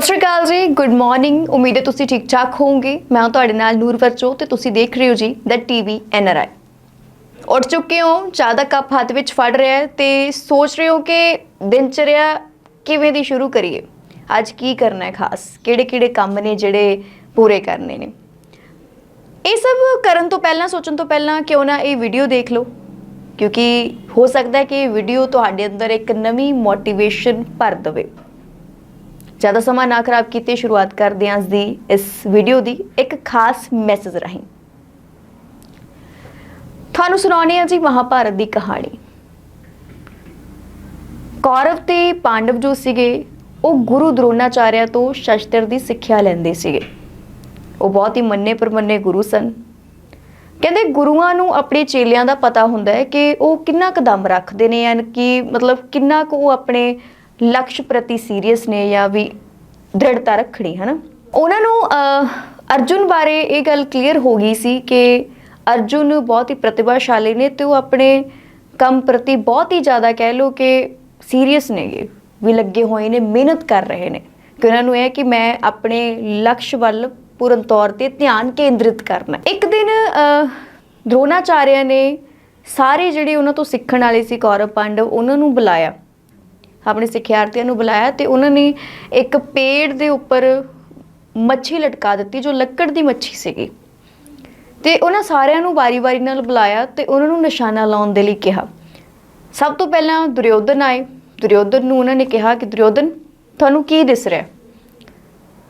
ਸਤਿ ਸ਼੍ਰੀ ਅਕਾਲ ਜੀ। Good morning ਉਮੀਦ ਹੈ ਤੁਸੀਂ ਠੀਕ ਠਾਕ ਹੋਵੋਗੇ। ਮੈਂ ਤੁਹਾਡੇ ਨਾਲ ਨੂਰ ਵਰਚੋ ਤੇ ਤੁਸੀਂ ਦੇਖ ਰਹੇ ਹੋ ਜੀ ਦਾ ਟੀਵੀ ਐਨਆਰਆਈ ਉੱਠ ਚੁੱਕੇ ਹੋ, ਚਾਹ ਦਾ ਕੱਪ ਹੱਥ ਵਿੱਚ ਫੜ ਰਿਹਾ ਹੈ ਤੇ ਸੋਚ ਰਹੇ ਹੋ ਕਿ ਦਿਨਚਰਿਆ ਕਿਵੇਂ ਦੀ ਸ਼ੁਰੂ ਕਰੀਏ? ਅੱਜ ਕੀ ਕਰਨਾ ਹੈ ਖਾਸ? ਕਿਹੜੇ ਕਿਹੜੇ ਕੰਮ ਨੇ ਜਿਹੜੇ ਪੂਰੇ ਕਰਨੇ ਨੇ? ਇਹ ਸਭ ਕਰਨ ਤੋਂ ਪਹਿਲਾਂ, ਸੋਚਣ ਤੋਂ ਪਹਿਲਾਂ ਕਿਉਂ ਨਾ ਇਹ ਵੀਡੀਓ ਦੇਖ ਲਓ। ਕਿਉਂਕਿ ਹੋ ਸਕਦਾ ਹੈ ਕਿ ਇਹ ਵੀਡੀਓ ਤੁਹਾਡੇ ਅੰਦਰ ਇੱਕ ਨਵੀਂ ਮੋਟੀਵੇਸ਼ਨ ਭਰ ਦੇਵੇ। ਜ਼ਿਆਦਾ ਸਮਾਂ ਨਾ ਖਰਾਬ ਕੀਤੇ ਸ਼ੁਰੂਆਤ ਕਰਦੇ ਹਾਂ ਅੱਜ ਦੀ ਇਸ ਵੀਡੀਓ ਦੀ ਇੱਕ ਖਾਸ ਮੈਸੇਜ ਰਾਹੀਂ। ਤੁਹਾਨੂੰ ਸੁਣਾਉਣੀ ਹੈ ਜੀ ਮਹਾਭਾਰਤ ਦੀ ਕਹਾਣੀ। ਕੌਰਵ ਤੇ ਪਾਂਡਵ ਜੋ ਸੀਗੇ, ਉਹ ਗੁਰੂ ਦਰੋਣਾਚਾਰਿਆ ਤੋਂ ਸ਼ਸਤਰ ਦੀ ਸਿੱਖਿਆ ਲੈਂਦੇ ਸੀਗੇ। ਉਹ ਬਹੁਤ ਹੀ ਮੰਨੇ ਪਰਮੰਨੇ ਗੁਰੂ ਸਨ। ਕਹਿੰਦੇ ਗੁਰੂਆਂ ਨੂੰ ਆਪਣੇ ਚੇਲਿਆਂ ਦਾ ਪਤਾ ਹੁੰਦਾ ਹੈ ਕਿ ਉਹ ਕਿੰਨਾ ਕਦਮ ਰੱਖਦੇ ਨੇ, ਯਾਨੀ ਕਿ ਮਤਲਬ ਕਿੰਨਾ ਕੁ ਉਹ ਆਪਣੇ ਲਕਸ਼ ਪ੍ਰਤੀ ਸੀਰੀਅਸ ਨੇ ਜਾਂ ਵੀ ਦ੍ਰਿੜਤਾ ਰੱਖਣੀ ਹੈ ਨਾ ਉਹਨਾਂ ਨੂੰ ਅਰਜੁਨ ਬਾਰੇ ਇਹ ਗੱਲ ਕਲੀਅਰ ਹੋ ਗਈ ਸੀ ਕਿ ਅਰਜੁਨ ਬਹੁਤ ਹੀ ਪ੍ਰਤਿਭਾਸ਼ਾਲੀ ਨੇ ਤੇ ਉਹ ਆਪਣੇ ਕੰਮ ਪ੍ਰਤੀ ਬਹੁਤ ਹੀ ਜ਼ਿਆਦਾ ਕਹਿ ਲੋ ਕਿ ਸੀਰੀਅਸ ਨੇਗੇ ਵੀ ਲੱਗੇ ਹੋਏ ਨੇ, ਮਿਹਨਤ ਕਰ ਰਹੇ ਨੇ। ਕਿ ਉਹਨਾਂ ਨੂੰ ਇਹ ਕਿ ਮੈਂ ਆਪਣੇ ਲਕਸ਼ ਵੱਲ ਪੂਰਨ ਤੌਰ ਤੇ ਧਿਆਨ ਕੇਂਦਰਿਤ ਕਰਨਾ ਇੱਕ ਦਿਨ ਦ੍ਰੋਣਾਚਾਰਿਆ ਨੇ ਸਾਰੇ ਜਿਹੜੇ ਉਹਨਾਂ ਤੋਂ ਸਿੱਖਣ ਵਾਲੇ ਸੀ ਕੌਰਵ ਪਾਂਡਵ, ਉਹਨਾਂ ਨੂੰ ਬੁਲਾਇਆ। ਆਪਣੇ ਸਿੱਖਿਆਰਥੀਆਂ ਨੂੰ ਬੁਲਾਇਆ ਤੇ ਉਹਨਾਂ ਨੇ ਇੱਕ ਪੇੜ ਦੇ ਉੱਪਰ ਮੱਛੀ ਲਟਕਾ ਦਿੱਤੀ ਜੋ ਲੱਕੜ ਦੀ ਮੱਛੀ ਸੀਗੀ। ਤੇ ਉਹਨਾਂ ਸਾਰਿਆਂ ਨੂੰ ਵਾਰੀ-ਵਾਰੀ ਨਾਲ ਬੁਲਾਇਆ ਤੇ ਉਹਨਾਂ ਨੂੰ ਨਿਸ਼ਾਨਾ ਲਾਉਣ ਦੇ ਲਈ ਕਿਹਾ। ਸਭ ਤੋਂ ਪਹਿਲਾਂ ਦੁਰਯੋਧਨ ਆਏ। ਦੁਰਯੋਧਨ ਨੂੰ ਉਹਨਾਂ ਨੇ ਕਿਹਾ ਕਿ ਦੁਰਯੋਧਨ ਤੁਹਾਨੂੰ ਕੀ ਦਿਸ ਰਿਹਾ?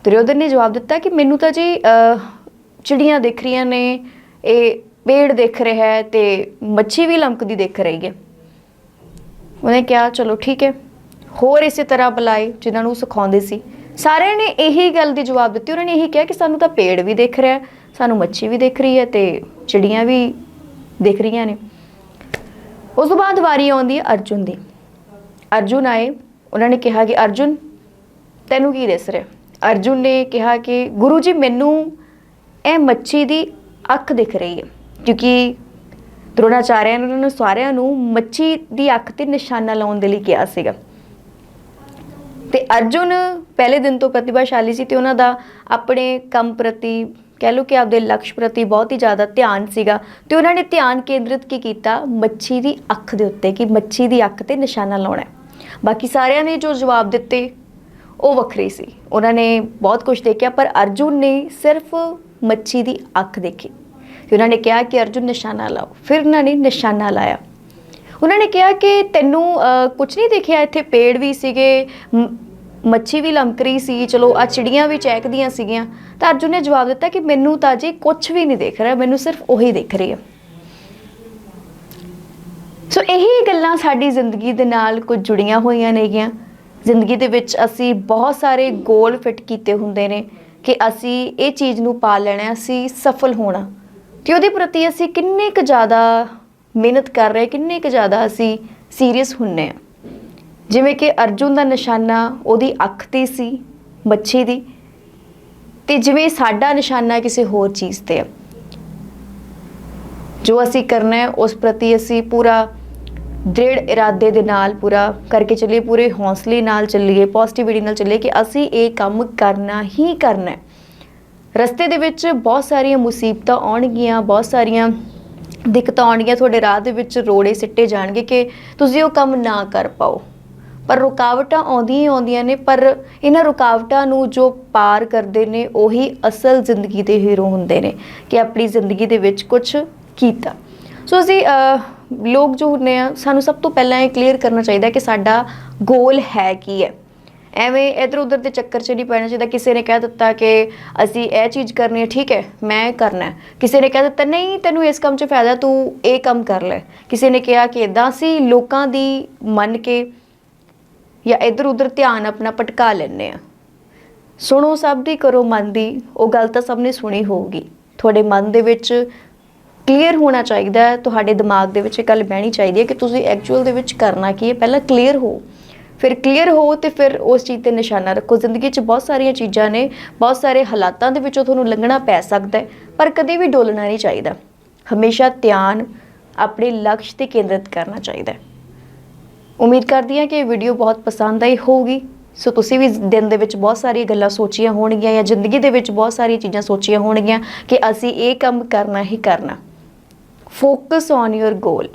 ਦੁਰਯੋਧਨ ਨੇ ਜਵਾਬ ਦਿੱਤਾ ਕਿ ਮੈਨੂੰ ਤਾਂ ਜੀ ਅਹ, ਚਿੜੀਆਂ ਦਿਖ ਰਹੀਆਂ ਨੇ ਇਹ ਪੇੜ ਦਿਖ ਰਿਹਾ ਹੈ ਤੇ ਮੱਛੀ ਵੀ ਲਮਕਦੀ ਦਿਖ ਰਹੀ ਹੈ। ਉਹਨੇ ਕਿਹਾ ਚਲੋ ਠੀਕ ਹੈ। ਹੋਰ ਇਸੇ ਤਰ੍ਹਾਂ ਬੁਲਾਏ ਜਿਨ੍ਹਾਂ ਨੂੰ ਸਿਖਾਉਂਦੇ ਸੀ। ਸਾਰਿਆਂ ਨੇ ਇਹੀ ਗੱਲ ਦੀ ਜਵਾਬ ਦਿੱਤੀ। ਉਹਨਾਂ ਨੇ ਇਹੀ ਕਿਹਾ ਕਿ ਸਾਨੂੰ ਤਾਂ ਪੇੜ ਵੀ ਦਿਖ ਰਿਹਾ ਸਾਨੂੰ ਮੱਛੀ ਵੀ ਦਿਖ ਰਹੀ ਹੈ ਤੇ ਚਿੜੀਆਂ ਵੀ ਦਿਖ ਰਹੀਆਂ ਨੇ। ਉਸ ਤੋਂ ਬਾਅਦ ਵਾਰੀ ਆਉਂਦੀ ਹੈ ਅਰਜੁਨ ਦੀ। ਅਰਜੁਨ ਆਏ। ਉਹਨਾਂ ਨੇ ਕਿਹਾ ਕਿ ਅਰਜੁਨ, ਤੈਨੂੰ ਕੀ ਦਿਸ ਰਿਹਾ? ਅਰਜੁਨ ਨੇ ਕਿਹਾ ਕਿ ਗੁਰੂ ਜੀ, ਮੈਨੂੰ ਇਹ ਮੱਛੀ ਦੀ ਅੱਖ ਦਿਖ ਰਹੀ ਹੈ। ਕਿਉਂਕਿ ਦਰੋਣਾਚਾਰਿਆ ਨੇ ਉਹਨਾਂ ਨੂੰ ਸਾਰਿਆਂ ਨੂੰ ਮੱਛੀ ਦੀ ਅੱਖ ਤੇ ਨਿਸ਼ਾਨਾ ਲਾਉਣ ਦੇ ਲਈ ਕਿਹਾ ਸੀਗਾ। ਤੇ ਅਰਜੁਨ ਪਹਿਲੇ ਦਿਨ ਤੋਂ ਪ੍ਰਤਿਭਾਸ਼ਾਲੀ ਸੀ ਤੇ ਉਹਨਾਂ ਦਾ ਆਪਣੇ ਕੰਮ ਪ੍ਰਤੀ ਕਹਿ ਲਓ ਕਿ ਆਪਦੇ ਲਕਸ਼ ਪ੍ਰਤੀ ਬਹੁਤ ਹੀ ਜ਼ਿਆਦਾ ਧਿਆਨ ਸੀਗਾ ਤੇ ਉਹਨਾਂ ਨੇ ਧਿਆਨ ਕੇਂਦਰਿਤ ਕੀ ਕੀਤਾ? ਮੱਛੀ ਦੀ ਅੱਖ ਦੇ ਉੱਤੇ ਕਿ ਮੱਛੀ ਦੀ ਅੱਖ ਤੇ ਨਿਸ਼ਾਨਾ ਲਾਉਣਾ ਬਾਕੀ ਸਾਰਿਆਂ ਨੇ ਜੋ ਜਵਾਬ ਦਿੱਤੇ, ਉਹ ਵੱਖਰੇ ਸੀ। ਉਹਨਾਂ ਨੇ ਬਹੁਤ ਕੁਝ ਦੇਖਿਆ, ਪਰ ਅਰਜੁਨ ਨੇ ਸਿਰਫ ਮੱਛੀ ਦੀ ਅੱਖ ਦੇਖੀ। ਤੇ ਉਹਨਾਂ ਨੇ ਕਿਹਾ ਕਿ ਅਰਜੁਨ ਨਿਸ਼ਾਨਾ ਲਾਓ। ਫਿਰ ਉਹਨਾਂ ਨੇ ਨਿਸ਼ਾਨਾ ਲਾਇਆ। ਉਹਨਾਂ ਨੇ ਕਿਹਾ ਕਿ ਤੈਨੂੰ ਕੁਝ ਨਹੀਂ ਦੇਖਿਆ? ਇੱਥੇ ਪੇੜ ਵੀ ਸੀਗੇ ਮੱਛੀ ਵੀ ਲਮਕ ਰਹੀ ਸੀ, ਚਲੋ ਆ ਚਿੜੀਆਂ ਵੀ ਚਹਿਕਦੀਆਂ ਸੀਗੀਆਂ। ਤਾਂ ਅਰਜੁਨ ਨੇ ਜਵਾਬ ਦਿੱਤਾ ਕਿ ਮੈਨੂੰ ਤਾਂ ਜੀ ਕੁਝ ਵੀ ਨਹੀਂ ਦਿਖ ਰਿਹਾ, ਮੈਨੂੰ ਸਿਰਫ ਉਹੀ ਦਿਖ ਰਹੀ ਹੈ ਸੋ ਇਹੀ ਗੱਲਾਂ ਸਾਡੀ ਜ਼ਿੰਦਗੀ ਦੇ ਨਾਲ ਕੁਝ ਜੁੜੀਆਂ ਹੋਈਆਂ ਨੇਗੀਆਂ। ਜ਼ਿੰਦਗੀ ਦੇ ਵਿੱਚ ਅਸੀਂ ਬਹੁਤ ਸਾਰੇ ਗੋਲ ਫਿੱਟ ਕੀਤੇ ਹੁੰਦੇ ਨੇ ਕਿ ਅਸੀਂ ਇਹ ਚੀਜ਼ ਨੂੰ ਪਾ ਲੈਣਾ, ਅਸੀਂ ਸਫਲ ਹੋਣਾ। ਤੇ ਉਹਦੇ ਪ੍ਰਤੀ ਅਸੀਂ ਕਿੰਨੇ ਕੁ ਜ਼ਿਆਦਾ ਮਿਹਨਤ ਕਰ ਰਹੇ, ਕਿੰਨੇ ਕੁ ਜ਼ਿਆਦਾ ਅਸੀਂ ਸੀਰੀਅਸ ਹੁੰਨੇ ਆ। ਜਿਵੇਂ ਕਿ ਅਰਜੁਨ ਦਾ ਨਿਸ਼ਾਨਾ ਉਹਦੀ ਅੱਖ ਤੇ ਸੀ, ਮੱਛੀ ਦੀ। ਤੇ ਜਿਵੇਂ ਸਾਡਾ ਨਿਸ਼ਾਨਾ ਕਿਸੇ ਹੋਰ ਚੀਜ਼ ਤੇ ਹੈ ਜੋ ਅਸੀਂ ਕਰਨਾ ਹੈ, ਉਸ ਪ੍ਰਤੀ ਅਸੀਂ ਪੂਰਾ ਦ੍ਰਿੜ ਇਰਾਦੇ ਦੇ ਨਾਲ, ਪੂਰਾ ਕਰਕੇ ਚੱਲੀਏ, ਪੂਰੇ ਹੌਸਲੇ ਨਾਲ ਚੱਲੀਏ ਪੋਜ਼ਿਟਿਵਿਟੀ ਨਾਲ ਚੱਲੀਏ ਕਿ ਅਸੀਂ ਇਹ ਕੰਮ ਕਰਨਾ ਹੀ ਕਰਨਾ ਹੈ। ਰਸਤੇ ਦੇ ਵਿੱਚ ਬਹੁਤ ਸਾਰੀਆਂ ਮੁਸੀਬਤਾਂ ਆਉਣਗੀਆਂ, ਬਹੁਤ ਸਾਰੀਆਂ ਦਿੱਕਤਾਂ ਆਉਣਗੀਆਂ, ਤੁਹਾਡੇ ਰਾਹ ਦੇ ਵਿੱਚ ਰੋੜੇ ਸਿੱਟੇ ਜਾਣਗੇ ਕਿ ਤੁਸੀਂ ਉਹ ਕੰਮ ਨਾ ਕਰ ਪਾਓ। ਪਰ ਰੁਕਾਵਟਾਂ ਆਉਂਦੀਆਂ ਹੀ ਆਉਂਦੀਆਂ ਨੇ, ਪਰ ਇਹਨਾਂ ਰੁਕਾਵਟਾਂ ਨੂੰ ਜੋ ਪਾਰ ਕਰਦੇ ਨੇ, ਉਹੀ ਅਸਲ ਜ਼ਿੰਦਗੀ ਦੇ ਹੀਰੋ ਹੁੰਦੇ ਨੇ ਕਿ ਆਪਣੀ ਜ਼ਿੰਦਗੀ ਦੇ ਵਿੱਚ ਕੁਝ ਕੀਤਾ। ਸੋ ਅਸੀਂ ਲੋਕ ਜੋ ਹੁੰਦੇ ਆ, ਸਾਨੂੰ ਸਭ ਤੋਂ ਪਹਿਲਾਂ ਇਹ ਕਲੀਅਰ ਕਰਨਾ ਚਾਹੀਦਾ ਕਿ ਸਾਡਾ ਗੋਲ ਹੈ ਕੀ ਹੈ। ਐਵੇਂ ਇਧਰ ਉਧਰ ਦੇ ਚੱਕਰ 'ਚ ਨਹੀਂ ਪੈਣਾ ਚਾਹੀਦਾ। ਕਿਸੇ ਨੇ ਕਹਿ ਦਿੱਤਾ ਕਿ ਅਸੀਂ ਇਹ ਚੀਜ਼ ਕਰਨੀ ਹੈ, ਠੀਕ ਹੈ, ਮੈਂ ਕਰਨਾ ਹੈ। ਕਿਸੇ ਨੇ ਕਹਿ ਦਿੱਤਾ, ਨਹੀਂ, ਤੈਨੂੰ ਇਸ ਕੰਮ 'ਚ ਫਾਇਦਾ, ਤੂੰ ਇਹ ਕੰਮ ਕਰ ਲੈ। ਕਿਸੇ ਨੇ ਕਿਹਾ ਕਿ ਇਦਾਂ ਸੀ ਲੋਕਾਂ ਦੀ ਮੰਨ ਕੇ ਜਾਂ ਇਧਰ ਉਧਰ ਧਿਆਨ ਆਪਣਾ ਭਟਕਾ ਲੈਂਦੇ ਆ ਸੁਣੋ, ਸਭ ਦੀ ਕਰੋ ਮਨ ਦੀ, ਉਹ ਗੱਲ ਤਾਂ ਸਭ ਨੇ ਸੁਣੀ ਹੋਊਗੀ। ਤੁਹਾਡੇ ਮਨ ਦੇ ਵਿੱਚ ਕਲੀਅਰ ਹੋਣਾ ਚਾਹੀਦਾ ਹੈ, ਤੁਹਾਡੇ ਦਿਮਾਗ ਦੇ ਵਿੱਚ ਇਹ ਗੱਲ ਬਹਿਣੀ ਚਾਹੀਦੀ ਹੈ ਕਿ ਤੁਸੀਂ ਐਕਚੁਅਲ ਦੇ ਵਿੱਚ ਕਰਨਾ ਕੀ ਹੈ। ਪਹਿਲਾਂ ਕਲੀਅਰ ਹੋ। ਫਿਰ ਕਲੀਅਰ ਹੋ ਤੇ ਫਿਰ ਉਸ ਚੀਜ਼ ਤੇ ਨਿਸ਼ਾਨਾ ਰੱਖੋ। ਜ਼ਿੰਦਗੀ 'ਚ ਬਹੁਤ ਸਾਰੀਆਂ ਚੀਜ਼ਾਂ ਨੇ, ਬਹੁਤ ਸਾਰੇ ਹਾਲਾਤਾਂ ਦੇ ਵਿੱਚੋਂ ਤੁਹਾਨੂੰ ਲੰਘਣਾ ਪੈ ਸਕਦਾ ਹੈ, ਪਰ ਕਦੇ ਵੀ ਡੋਲਣਾ ਨਹੀਂ ਚਾਹੀਦਾ। ਹਮੇਸ਼ਾ ਧਿਆਨ ਆਪਣੇ ਲਕਸ਼ ਤੇ ਕੇਂਦਰਿਤ ਕਰਨਾ ਚਾਹੀਦਾ ਹੈ। ਉਮੀਦ ਕਰਦੀ ਹਾਂ ਕਿ ਇਹ ਵੀਡੀਓ ਬਹੁਤ ਪਸੰਦ ਆਈ ਹੋਊਗੀ। ਸੋ ਤੁਸੀਂ ਵੀ ਦਿਨ ਦੇ ਵਿੱਚ ਬਹੁਤ ਸਾਰੀਆਂ ਗੱਲਾਂ ਸੋਚੀਆਂ ਹੋਣਗੀਆਂ ਜਾਂ ਜ਼ਿੰਦਗੀ ਦੇ ਵਿੱਚ ਬਹੁਤ ਸਾਰੀਆਂ ਚੀਜ਼ਾਂ ਸੋਚੀਆਂ ਹੋਣਗੀਆਂ ਕਿ ਅਸੀਂ ਇਹ ਕੰਮ ਕਰਨਾ ਹੀ ਕਰਨਾ। Focus on your goal